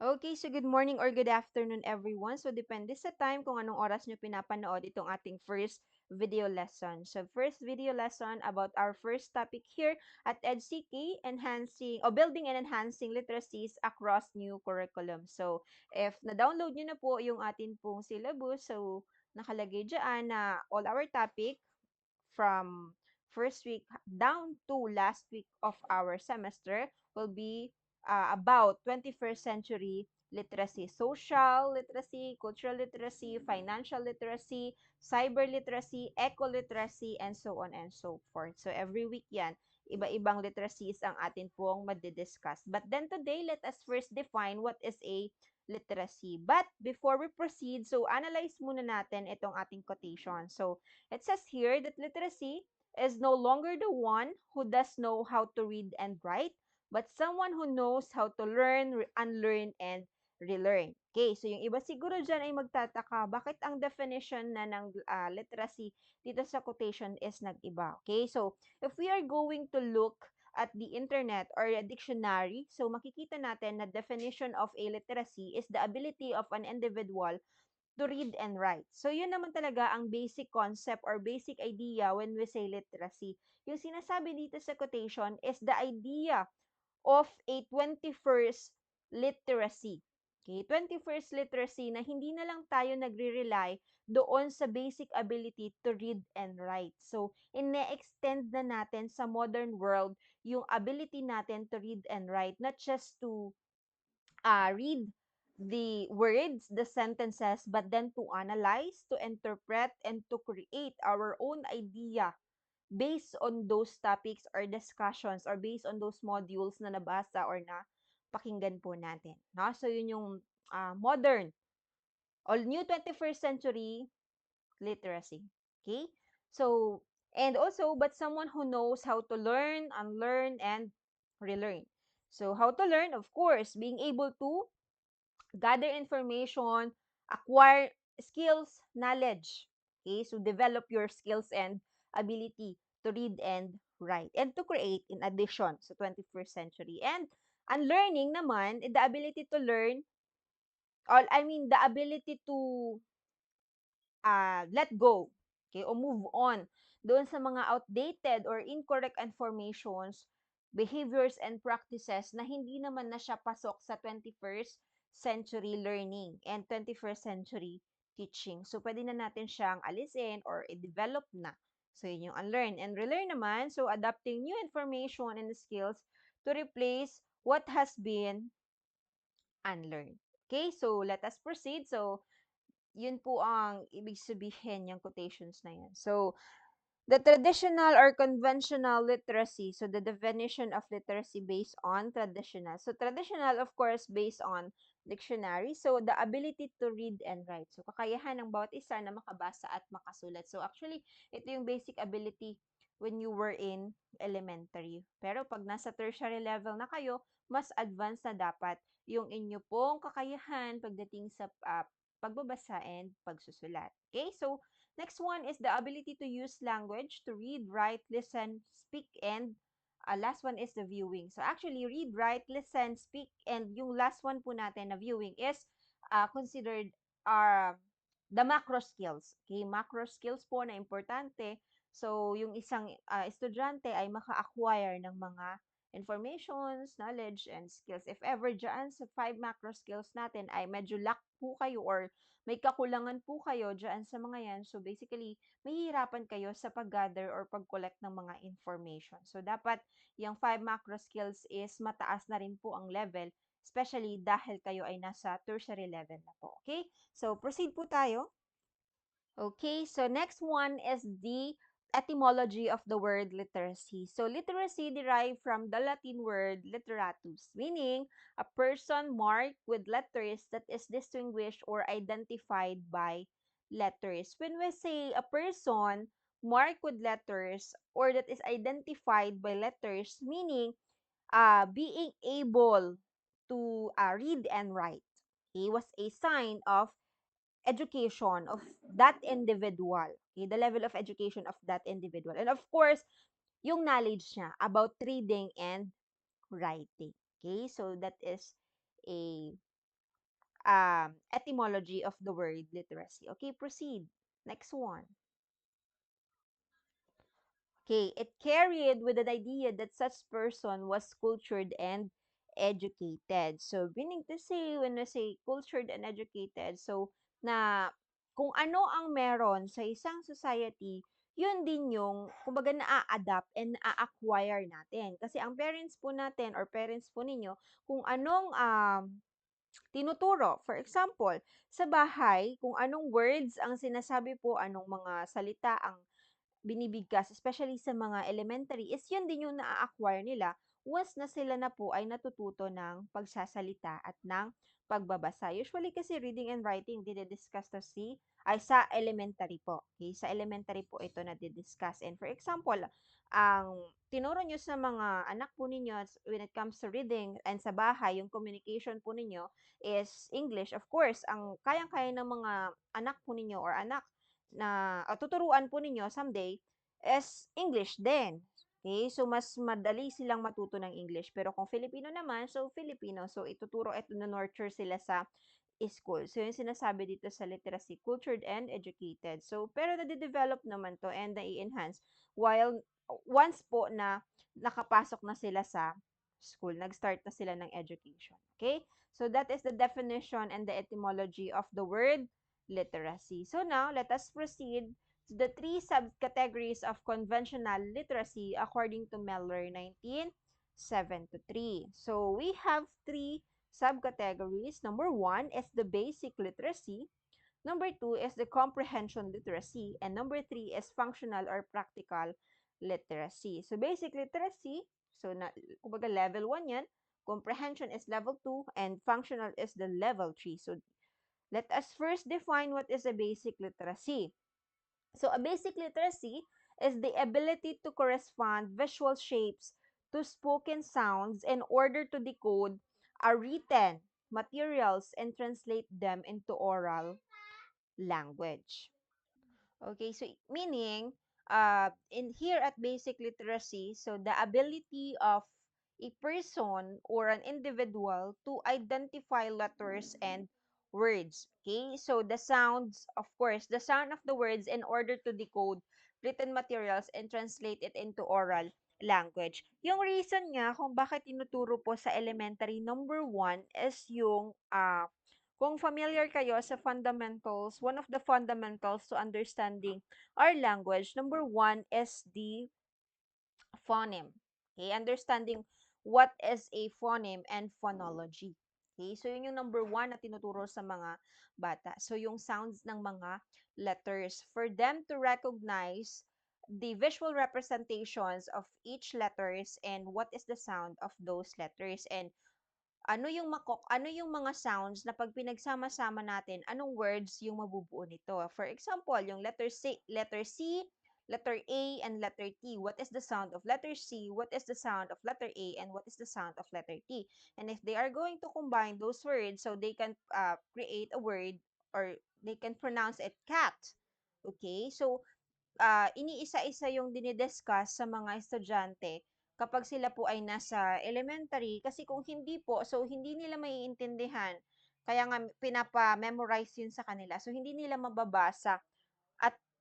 Okay, so good morning or good afternoon everyone. So depende sa time kung anong oras nyo pinapanood itong ating first video lesson. So first video lesson about our first topic here at EdCK, enhancing or building and enhancing literacies across new curriculum. So if na-download nyo na po yung atin pong syllabus, so nakalagay dyan na all our topic from first week down to last week of our semester will be uh, about 21st century literacy, social literacy, cultural literacy, financial literacy, cyber literacy, eco literacy, and so on and so forth. So every week yan, iba-ibang literacies ang atin pong madidiscuss. But then today, let us first define what is a literacy. But before we proceed, so analyze muna natin itong ating quotation. So it says here that literacy is no longer the one who does know how to read and write, but someone who knows how to learn, unlearn, and relearn. Okay, so yung iba siguro dyan ay magtataka, bakit ang definition na ng uh, literacy dito sa quotation is nag-iba? Okay, so if we are going to look at the internet or a dictionary, so makikita natin na definition of a literacy is the ability of an individual to read and write. So, yun naman talaga ang basic concept or basic idea when we say literacy. Yung sinasabi dito sa quotation is the idea of a 21st literacy. Okay, 21st literacy na hindi na lang tayo nagre-rely doon sa basic ability to read and write. So, ine-extend na natin sa modern world yung ability natin to read and write, not just to uh, read the words, the sentences, but then to analyze, to interpret, and to create our own idea based on those topics or discussions or based on those modules na nabasa or na pakinggan po natin. No? So, yun yung uh, modern or new 21st century literacy. Okay? So, and also, but someone who knows how to learn, unlearn, and relearn. So, how to learn, of course, being able to gather information, acquire skills, knowledge. Okay, so develop your skills and ability to read and write and to create in addition sa 21st century. And unlearning naman, the ability to learn, or I mean, the ability to uh, let go, okay, or move on doon sa mga outdated or incorrect informations, behaviors, and practices na hindi naman na siya pasok sa 21st century learning and 21st century teaching. So, pwede na natin siyang alisin or i-develop na. So, yun yung unlearn. And relearn naman, so adapting new information and skills to replace what has been unlearned. Okay, so let us proceed. So, yun po ang ibig sabihin yung quotations na yan. So, the traditional or conventional literacy. So, the definition of literacy based on traditional. So, traditional, of course, based on dictionary. So, the ability to read and write. So, kakayahan ng bawat isa na makabasa at makasulat. So, actually, ito yung basic ability when you were in elementary. Pero pag nasa tertiary level na kayo, mas advanced na dapat yung inyo pong kakayahan pagdating sa uh, pagbabasa and pagsusulat. Okay? So, next one is the ability to use language to read, write, listen, speak, and uh, last one is the viewing. So actually, read, write, listen, speak, and yung last one po natin na viewing is uh, considered our the macro skills. Okay, macro skills po na importante. So, yung isang uh, estudyante ay maka-acquire ng mga informations, knowledge, and skills. If ever dyan sa five macro skills natin ay medyo lack po kayo or may kakulangan po kayo dyan sa mga yan. So, basically, mahihirapan kayo sa pag-gather or pag-collect ng mga information. So, dapat yung 5 macro skills is mataas na rin po ang level, especially dahil kayo ay nasa tertiary level na po. Okay? So, proceed po tayo. Okay, so next one is the etymology of the word literacy. So, literacy derived from the Latin word literatus, meaning a person marked with letters that is distinguished or identified by letters. When we say a person marked with letters or that is identified by letters, meaning uh, being able to uh, read and write, okay, was a sign of education of that individual. Okay, the level of education of that individual. And of course, yung knowledge niya about reading and writing. Okay, so that is a um, etymology of the word literacy. Okay, proceed. Next one. Okay, it carried with an idea that such person was cultured and educated. So, meaning to say, when I say cultured and educated, so, na kung ano ang meron sa isang society, yun din yung, kumbaga, na-adapt and na-acquire natin. Kasi ang parents po natin or parents po ninyo, kung anong um, tinuturo. For example, sa bahay, kung anong words ang sinasabi po, anong mga salita ang binibigkas, especially sa mga elementary, is yun din yung na-acquire nila once na sila na po ay natututo ng pagsasalita at ng pagbabasa. Usually kasi reading and writing, dinidiscuss to si, ay sa elementary po. Okay? Sa elementary po ito na didiscuss. And for example, ang tinuro nyo sa mga anak po ninyo when it comes to reading and sa bahay, yung communication po ninyo is English. Of course, ang kayang-kaya ng mga anak po ninyo or anak na uh, tuturuan po ninyo someday is English din. Okay? So, mas madali silang matuto ng English. Pero kung Filipino naman, so Filipino. So, ituturo at nurture sila sa school. So, yung sinasabi dito sa literacy, cultured and educated. So, pero nade-develop naman to and nai-enhance while once po na nakapasok na sila sa school, nag-start na sila ng education. Okay? So, that is the definition and the etymology of the word literacy. So now, let us proceed the three subcategories of conventional literacy according to Meller 1973. So we have three subcategories. Number one is the basic literacy. Number two is the comprehension literacy. And number three is functional or practical literacy. So basic literacy, so na, level 1 yan. Comprehension is level 2 and functional is the level 3. So let us first define what is a basic literacy. So a basic literacy is the ability to correspond visual shapes to spoken sounds in order to decode a written materials and translate them into oral language. Okay, so meaning, uh, in here at basic literacy, so the ability of a person or an individual to identify letters and words. Okay? So, the sounds, of course, the sound of the words in order to decode written materials and translate it into oral language. Yung reason nga kung bakit tinuturo po sa elementary, number one is yung, uh, kung familiar kayo sa fundamentals, one of the fundamentals to understanding our language, number one is the phoneme. Okay, understanding what is a phoneme and phonology. Okay? So, yun yung number one na tinuturo sa mga bata. So, yung sounds ng mga letters. For them to recognize the visual representations of each letters and what is the sound of those letters and ano yung makok, ano yung mga sounds na pag pinagsama-sama natin, anong words yung mabubuo nito. For example, yung letter C, letter C, letter A and letter T. What is the sound of letter C? What is the sound of letter A? And what is the sound of letter T? And if they are going to combine those words so they can uh, create a word or they can pronounce it cat. Okay? So, uh, iniisa-isa yung dinidiscuss sa mga estudyante kapag sila po ay nasa elementary. Kasi kung hindi po, so hindi nila maiintindihan. Kaya nga pinapa-memorize yun sa kanila. So, hindi nila mababasa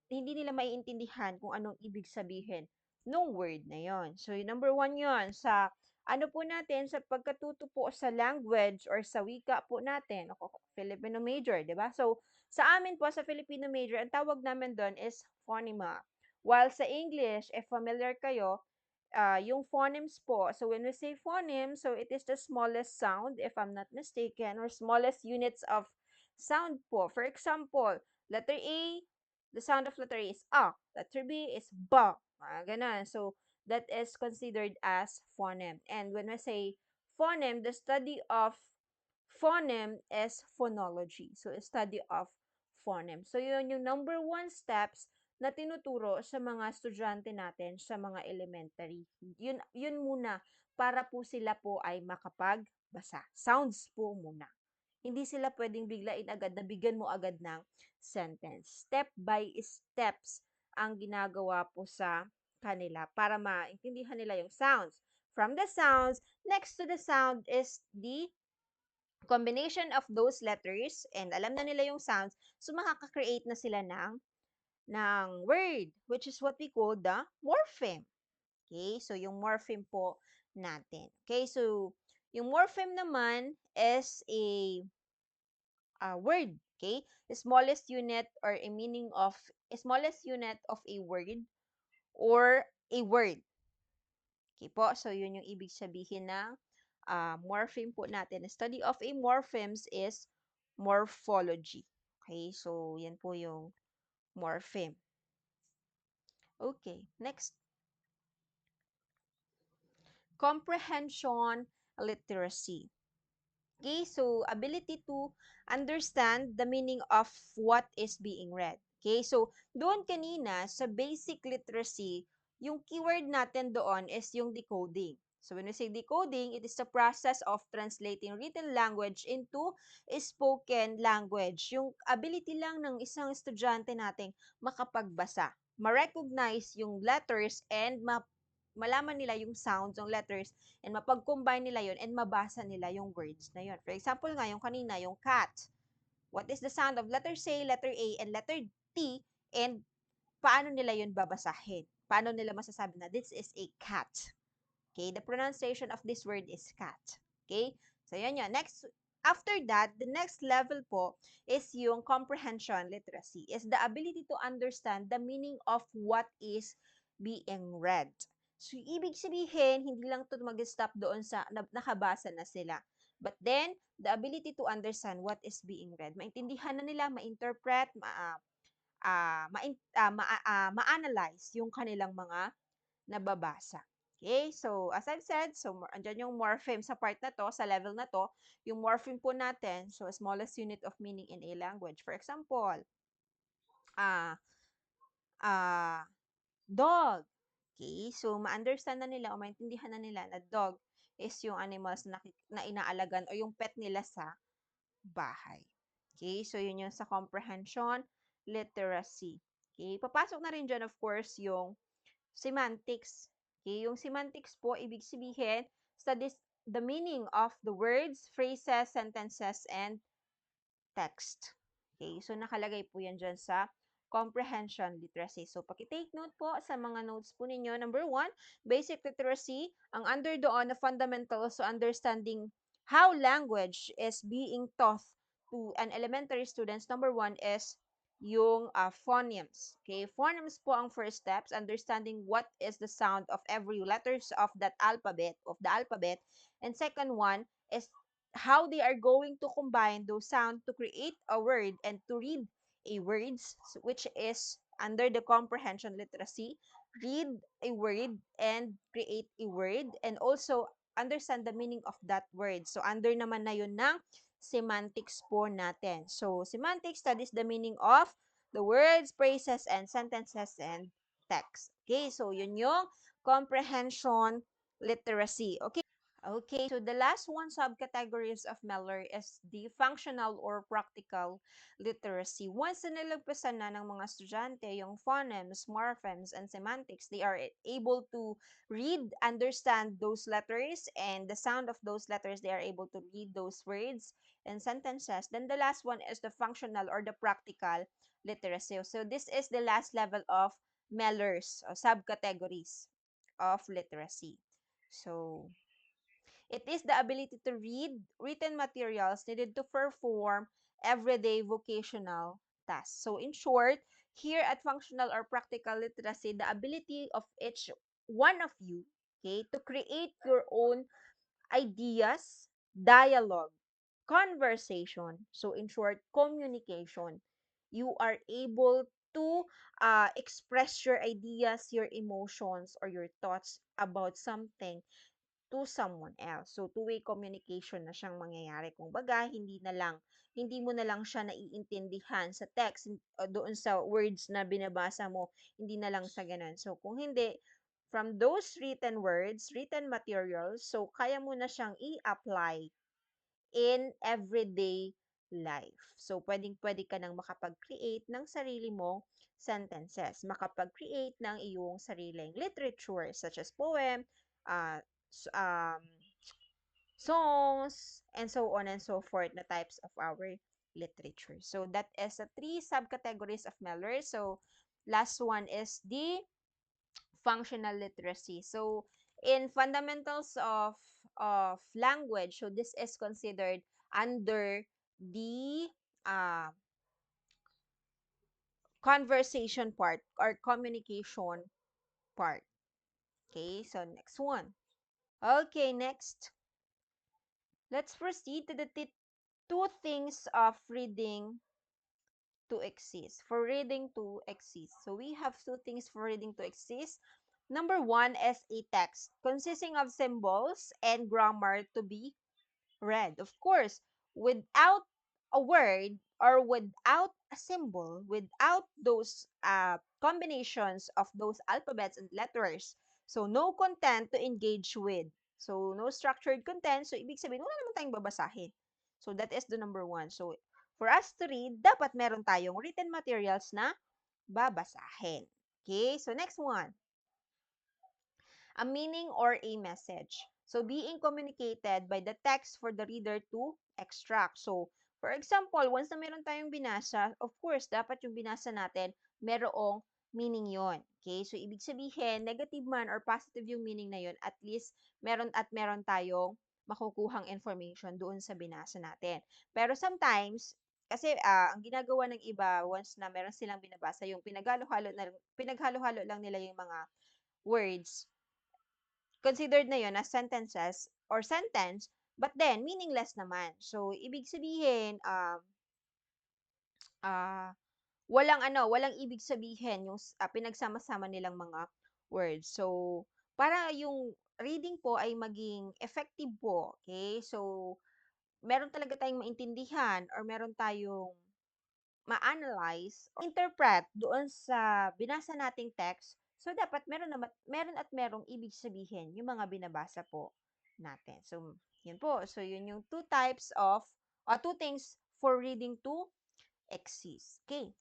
hindi nila maiintindihan kung anong ibig sabihin nung word na yon. So, yung number one yon sa ano po natin, sa pagkatuto po sa language or sa wika po natin, ako, Filipino major, di ba? So, sa amin po, sa Filipino major, ang tawag namin doon is phonema. While sa English, if familiar kayo, uh, yung phonemes po, so when we say phoneme, so it is the smallest sound, if I'm not mistaken, or smallest units of sound po. For example, letter A, the sound of letter A is A. Letter B is ba. Ah, ganun. So, that is considered as phoneme. And when we say phoneme, the study of phoneme is phonology. So, study of phoneme. So, yun yung number one steps na tinuturo sa mga estudyante natin sa mga elementary. Yun, yun muna para po sila po ay makapagbasa. Sounds po muna. Hindi sila pwedeng biglain agad na bigyan mo agad ng sentence. Step by steps ang ginagawa po sa kanila para maintindihan nila yung sounds. From the sounds, next to the sound is the combination of those letters and alam na nila yung sounds, so makaka-create na sila ng ng word, which is what we call the morpheme. Okay? So, yung morpheme po natin. Okay? So, yung morpheme naman is a, a word. Okay? The smallest unit or a meaning of, a smallest unit of a word or a word. Okay po? So, yun yung ibig sabihin ng uh, morpheme po natin. The study of a morphemes is morphology. Okay? So, yan po yung morpheme. Okay, next. Comprehension literacy. Okay, so ability to understand the meaning of what is being read. Okay, so doon kanina sa basic literacy, yung keyword natin doon is yung decoding. So when we say decoding, it is the process of translating written language into spoken language. Yung ability lang ng isang estudyante nating makapagbasa, ma-recognize yung letters and ma malaman nila yung sounds ng letters and mapag-combine nila yon and mabasa nila yung words na yon. For example nga, yung kanina, yung cat. What is the sound of letter C, letter A, and letter T, and paano nila yon babasahin? Paano nila masasabi na this is a cat? Okay, the pronunciation of this word is cat. Okay, so yan yan. Next, after that, the next level po is yung comprehension literacy, is the ability to understand the meaning of what is being read. So, ibig sabihin, hindi lang ito mag-stop doon sa nakabasa na sila. But then, the ability to understand what is being read. Maintindihan na nila, ma-interpret, ma, uh, ma, uh, ma, uh, ma-analyze yung kanilang mga nababasa. Okay, so as I've said, so andyan yung morpheme sa part na to, sa level na to, yung morpheme po natin, so smallest unit of meaning in a language. For example, ah, uh, ah, uh, dog. Okay? So, ma-understand na nila o maintindihan na nila na dog is yung animals na, na inaalagan o yung pet nila sa bahay. Okay? So, yun yung sa comprehension, literacy. Okay? Papasok na rin dyan, of course, yung semantics. Okay? Yung semantics po, ibig sabihin, studies the meaning of the words, phrases, sentences, and text. Okay? So, nakalagay po yan dyan sa comprehension literacy. So, paki-take note po sa mga notes po ninyo. Number one, basic literacy. Ang under doon na fundamentals so understanding how language is being taught to an elementary students. Number one is yung uh, phonemes. Okay, phonemes po ang first steps, understanding what is the sound of every letters of that alphabet, of the alphabet. And second one is how they are going to combine those sound to create a word and to read a words, which is under the comprehension literacy, read a word and create a word and also understand the meaning of that word. So, under naman na yun ng semantics po natin. So, semantics studies the meaning of the words, phrases, and sentences and text. Okay, so yun yung comprehension literacy. Okay. Okay, so the last one subcategories of Meller is the functional or practical literacy. Once na nilagpasan na ng mga estudyante yung phonemes, morphemes, and semantics, they are able to read, understand those letters, and the sound of those letters, they are able to read those words and sentences. Then the last one is the functional or the practical literacy. So this is the last level of Mellers, or uh, subcategories of literacy. So, It is the ability to read written materials needed to perform everyday vocational tasks. So in short, here at functional or practical literacy, the ability of each one of you, okay, to create your own ideas, dialogue, conversation. So in short, communication. You are able to uh, express your ideas, your emotions, or your thoughts about something to someone else. So, two-way communication na siyang mangyayari. Kung baga, hindi na lang, hindi mo na lang siya naiintindihan sa text, o doon sa words na binabasa mo, hindi na lang sa ganun. So, kung hindi, from those written words, written materials, so kaya mo na siyang i-apply in everyday life. So, pwedeng-pwede ka nang makapag-create ng sarili mong sentences, makapag-create ng iyong sariling literature such as poem, uh, um, songs, and so on and so forth na types of our literature. So that is the three subcategories of Meller. So last one is the functional literacy. So in fundamentals of of language, so this is considered under the uh, conversation part or communication part. Okay, so next one. Okay, next. Let's proceed to the two things of reading to exist. For reading to exist. So we have two things for reading to exist. Number one is a text consisting of symbols and grammar to be read. Of course, without a word or without a symbol, without those uh, combinations of those alphabets and letters, so no content to engage with. So no structured content, so ibig sabihin, wala naman tayong babasahin. So that is the number one. So for us to read, dapat meron tayong written materials na babasahin. Okay, so next one a meaning or a message. So, being communicated by the text for the reader to extract. So, for example, once na meron tayong binasa, of course, dapat yung binasa natin, merong meaning yon. Okay? So, ibig sabihin, negative man or positive yung meaning na yon, at least meron at meron tayong makukuhang information doon sa binasa natin. Pero sometimes, kasi uh, ang ginagawa ng iba, once na meron silang binabasa, yung pinaghalo-halo, na, pinaghalo-halo lang nila yung mga words considered na yon as sentences or sentence, but then meaningless naman. So, ibig sabihin, um, uh, walang ano, walang ibig sabihin yung uh, pinagsama-sama nilang mga words. So, para yung reading po ay maging effective po, okay? So, meron talaga tayong maintindihan or meron tayong ma-analyze, interpret doon sa binasa nating text So, dapat meron, naman, meron at merong ibig sabihin yung mga binabasa po natin. So, yun po. So, yun yung two types of, or two things for reading to exist. Okay.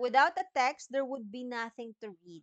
Without a text, there would be nothing to read.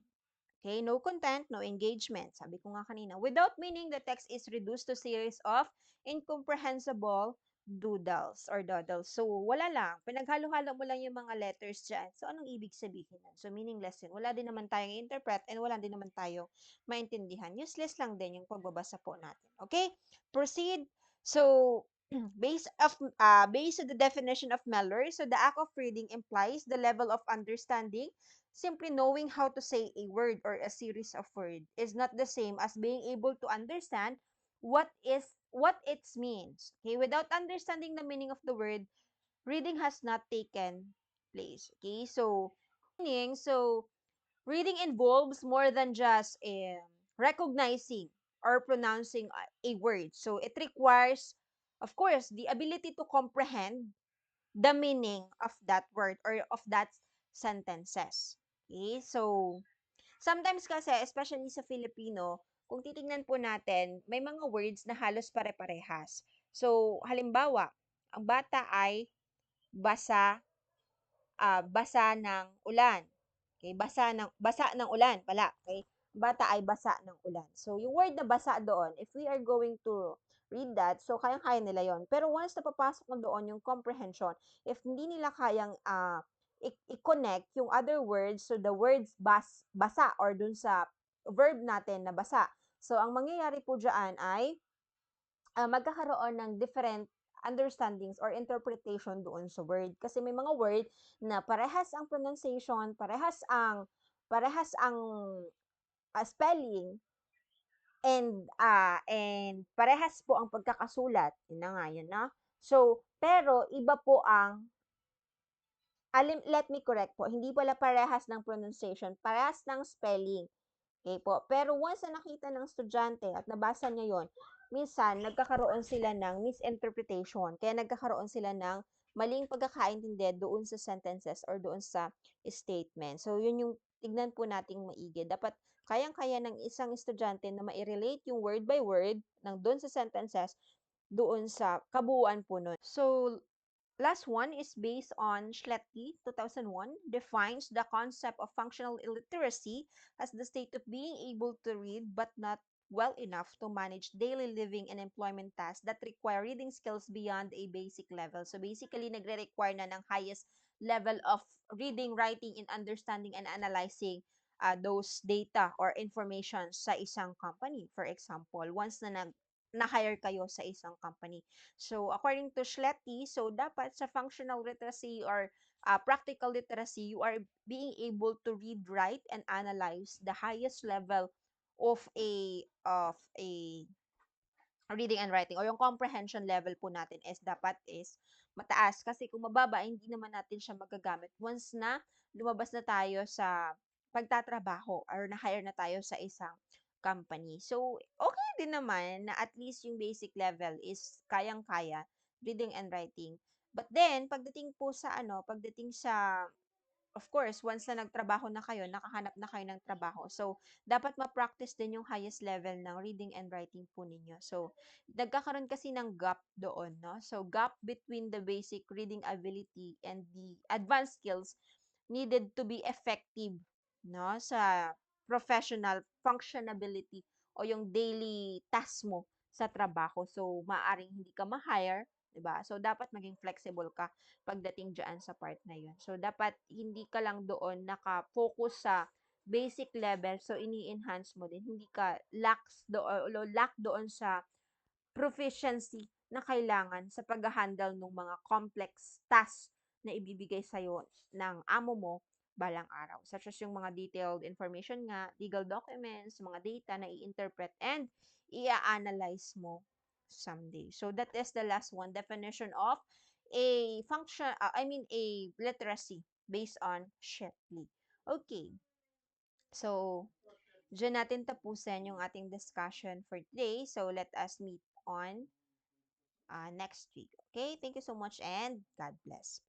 Okay, no content, no engagement. Sabi ko nga kanina. Without meaning, the text is reduced to series of incomprehensible doodles or doodles. So, wala lang. Pinaghalo-halo mo lang yung mga letters dyan. So, anong ibig sabihin nun? So, meaningless yun. Wala din naman tayong interpret and wala din naman tayong maintindihan. Useless lang din yung pagbabasa po natin. Okay? Proceed. So, based of uh, based on the definition of Meller, so the act of reading implies the level of understanding. Simply knowing how to say a word or a series of words is not the same as being able to understand what is what it means. Okay, without understanding the meaning of the word, reading has not taken place. Okay, so meaning so reading involves more than just um, recognizing or pronouncing a word. So it requires, of course, the ability to comprehend the meaning of that word or of that sentences. Okay, so sometimes kasi, especially sa Filipino, kung titingnan po natin, may mga words na halos pare-parehas. So, halimbawa, ang bata ay basa uh, basa ng ulan. Okay, basa ng basa ng ulan pala, okay? Bata ay basa ng ulan. So, yung word na basa doon, if we are going to read that, so kayang-kaya nila yon. Pero once na papasok na doon yung comprehension, if hindi nila kayang uh, i-connect yung other words, so the words bas, basa or dun sa verb natin na basa. So, ang mangyayari po dyan ay uh, magkakaroon ng different understandings or interpretation doon sa word. Kasi may mga word na parehas ang pronunciation, parehas ang parehas ang uh, spelling and uh, and parehas po ang pagkakasulat. Yun na nga, yun na. So, pero iba po ang alim, let me correct po, hindi pala parehas ng pronunciation, parehas ng spelling. Okay po. Pero once na nakita ng estudyante at nabasa niya yon, minsan nagkakaroon sila ng misinterpretation. Kaya nagkakaroon sila ng maling pagkakaintindi doon sa sentences or doon sa statement. So, yun yung tignan po nating maigi. Dapat kayang-kaya ng isang estudyante na ma-relate yung word by word ng doon sa sentences doon sa kabuuan po nun. So, Last one is based on Schletti, 2001, defines the concept of functional illiteracy as the state of being able to read but not well enough to manage daily living and employment tasks that require reading skills beyond a basic level. So basically, nagre-require na ng highest level of reading, writing, and understanding and analyzing uh, those data or information sa isang company. For example, once na nag na-hire kayo sa isang company. So, according to Schleti, so dapat sa functional literacy or uh, practical literacy, you are being able to read, write, and analyze the highest level of a of a reading and writing o yung comprehension level po natin is dapat is mataas kasi kung mababa hindi naman natin siya magagamit once na lumabas na tayo sa pagtatrabaho or na-hire na tayo sa isang company. So, okay din naman na at least yung basic level is kayang-kaya reading and writing. But then pagdating po sa ano, pagdating sa of course, once na nagtrabaho na kayo, nakahanap na kayo ng trabaho. So, dapat ma-practice din yung highest level ng reading and writing po ninyo. So, nagkakaroon kasi ng gap doon, no? So, gap between the basic reading ability and the advanced skills needed to be effective, no? Sa professional functionability o yung daily task mo sa trabaho. So, maaring hindi ka ma-hire 'di ba? So, dapat maging flexible ka pagdating diyan sa part na 'yun. So, dapat hindi ka lang doon naka-focus sa basic level, so ini-enhance mo din. Hindi ka lax do o lack doon sa proficiency na kailangan sa pagha-handle ng mga complex tasks na ibibigay sa'yo ng amo mo balang araw. Such as yung mga detailed information nga, legal documents, mga data na i-interpret and i-analyze mo someday. So that is the last one definition of a function uh, I mean a literacy based on Shepley. Okay. So diyan natin tapusin yung ating discussion for today. So let us meet on uh, next week. Okay? Thank you so much and God bless.